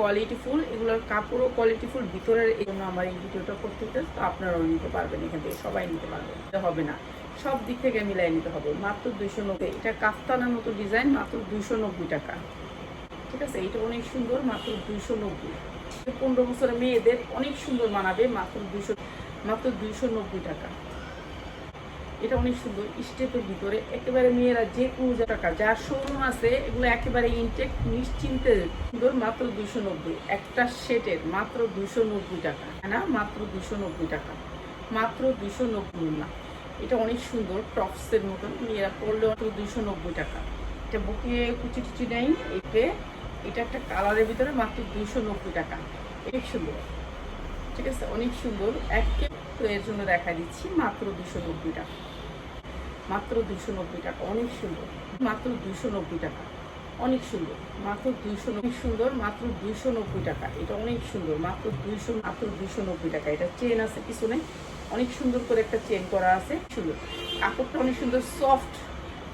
কোয়ালিটিফুল এগুলোর কাপড়ও কোয়ালিটিফুল ভিতরের এই জন্য আমার এই ভিডিওটা করতে তো আপনারাও নিতে পারবেন, এখান থেকে সবাই নিতে পারবেন হবে না। সব দিক থেকে মিলাই নিতে হবে। মাত্র দুইশো নব্বই। এটা কাফতানের মতো ডিজাইন, মাত্র দুইশো নব্বই টাকা। ঠিক আছে? এটা অনেক সুন্দর, মাত্র দুইশো নব্বই। পনেরো বছরের মেয়েদের অনেক সুন্দর মানাবে, মাত্র দুইশো মাত্র দুইশো নব্বই টাকা। এটা অনেক সুন্দর, স্টেপের ভিতরে একেবারে মেয়েরা যে কোনো টাকা যার শোরুম আছে, এগুলো একেবারে ইনটেক নিশ্চিন্তে সুন্দর, মাত্র দুইশো নব্বই। একটা সেটের মাত্র দুইশো নব্বই টাকা। না মাত্র দুশো নব্বই টাকা। মাত্র দুশো নব্বই না। এটা অনেক সুন্দর, টপসের মতন, মেয়েরা পড়লে মাত্র দুইশো নব্বই টাকা। এটা বুকে কুচি টুচি নেই, এতে এটা একটা কালারের ভিতরে মাত্র দুইশো নব্বই টাকা। অনেক সুন্দর। ঠিক আছে? অনেক সুন্দর। একে তো এর জন্য দেখা দিচ্ছি মাত্র দুশো নব্বই টাকা। মাত্র দুশো নব্বই টাকা, অনেক সুন্দর। মাত্র দুশো নব্বই টাকা, অনেক সুন্দর। মাত্র দুইশো অনেক সুন্দর, মাত্র দুইশো নব্বই টাকা, এটা অনেক সুন্দর। মাত্র দুইশো মাত্র দুইশো নব্বই টাকা, এটা চেন আছে পিছনে। অনেক সুন্দর করে একটা চেন করা আছে, সুন্দর। কাপড়টা অনেক সুন্দর সফট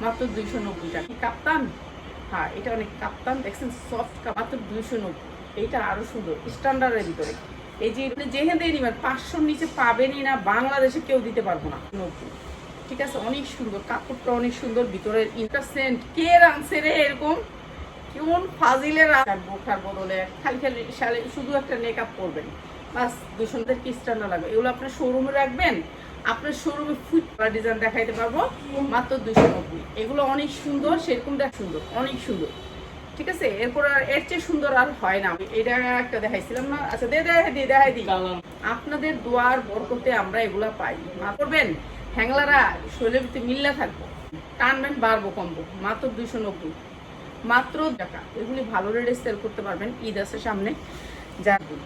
মাত্র দুইশো নব্বই টাকা। কাপ্তান? হ্যাঁ এটা অনেক কাপ্তান, দেখছেন সফট মাত্র দুইশো নব্বই। এইটা আরও সুন্দর স্ট্যান্ডার্ডের ভিতরে। এই যে থেকে নিবেন, পাঁচশোর নিচে পাবেনই না, বাংলাদেশে কেউ দিতে পারব না। ঠিক আছে, অনেক সুন্দর, কাপড়টা অনেক সুন্দর ভিতরের ইন্টারসেন্ট কে রাখছে রে এরকম? কেমন ফাজিলের বোখার বদলে খালি খালি শালে শুধু একটা মেকআপ করবেন। বাস দুশোদের কি স্ট্যান্ডার্ড লাগবে। এগুলো আপনার শোরুমে রাখবেন, আপনার শোরুমে ফুট ডিজাইন দেখাইতে পারব, মাত্র দুশো নব্বই। এগুলো অনেক সুন্দর সেরকম দেখ সুন্দর, অনেক সুন্দর। ঠিক আছে? এরপর আর এর চেয়ে সুন্দর আর হয় না। এটা একটা দেখাইছিলাম না? আচ্ছা দে দেখাই দিই দেখাই দিই আপনাদের দোয়ার বরকতে আমরা এগুলা পাই। মা করবেন হ্যাংলারা শরীরের ভিতরে মিল্লা থাকব। টানবেন বাড়বো কমবো। মাত্র দুইশো নব্বই। মাত্র টাকা। এগুলি ভালো রেটে সেল করতে পারবেন। ঈদ আছে সামনে। যাবেন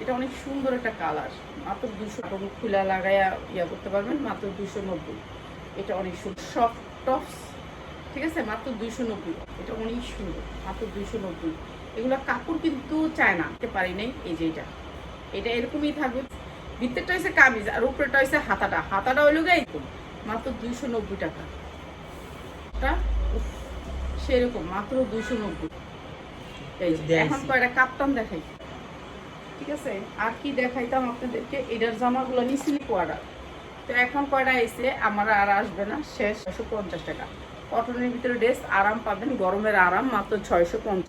এটা অনেক সুন্দর একটা কালার। মাত্র দুশো খুলা লাগাইয়া ইয়া করতে পারবেন। মাত্র দুশো নব্বই। এটা অনেক সুন্দর। সফট টপস ঠিক আছে? মাত্র দুইশো নব্বই। এটা অনেক সুন্দর মাত্র দুইশো নব্বই। এগুলো কাপড় কিন্তু চায় না দিতে পারি নাই। এই যে এটা। এটা এরকমই থাকবে। ভিতরটা হয়েছে কামিজ আর উপরেটা হয়েছে হাতাটা। হাতাটা হইল গাই মাত্র দুইশো নব্বই টাকা। সেরকম। মাত্র দুইশো নব্বই। এখন কয়টা? কাপ্তান দেখাই। ঠিক আছে? আর কি দেখাইতাম আপনাদেরকে? এটার জামাগুলো নিছিলি কোয়ার্ডার তো এখন কয়টা এসে আমার আর আসবে না। শেষ। ছয়শো পঞ্চাশ টাকা। কটনের ভিতরে ড্রেস আরাম পাবেন গরমের আরাম মাত্র ছয়শো পঞ্চাশ।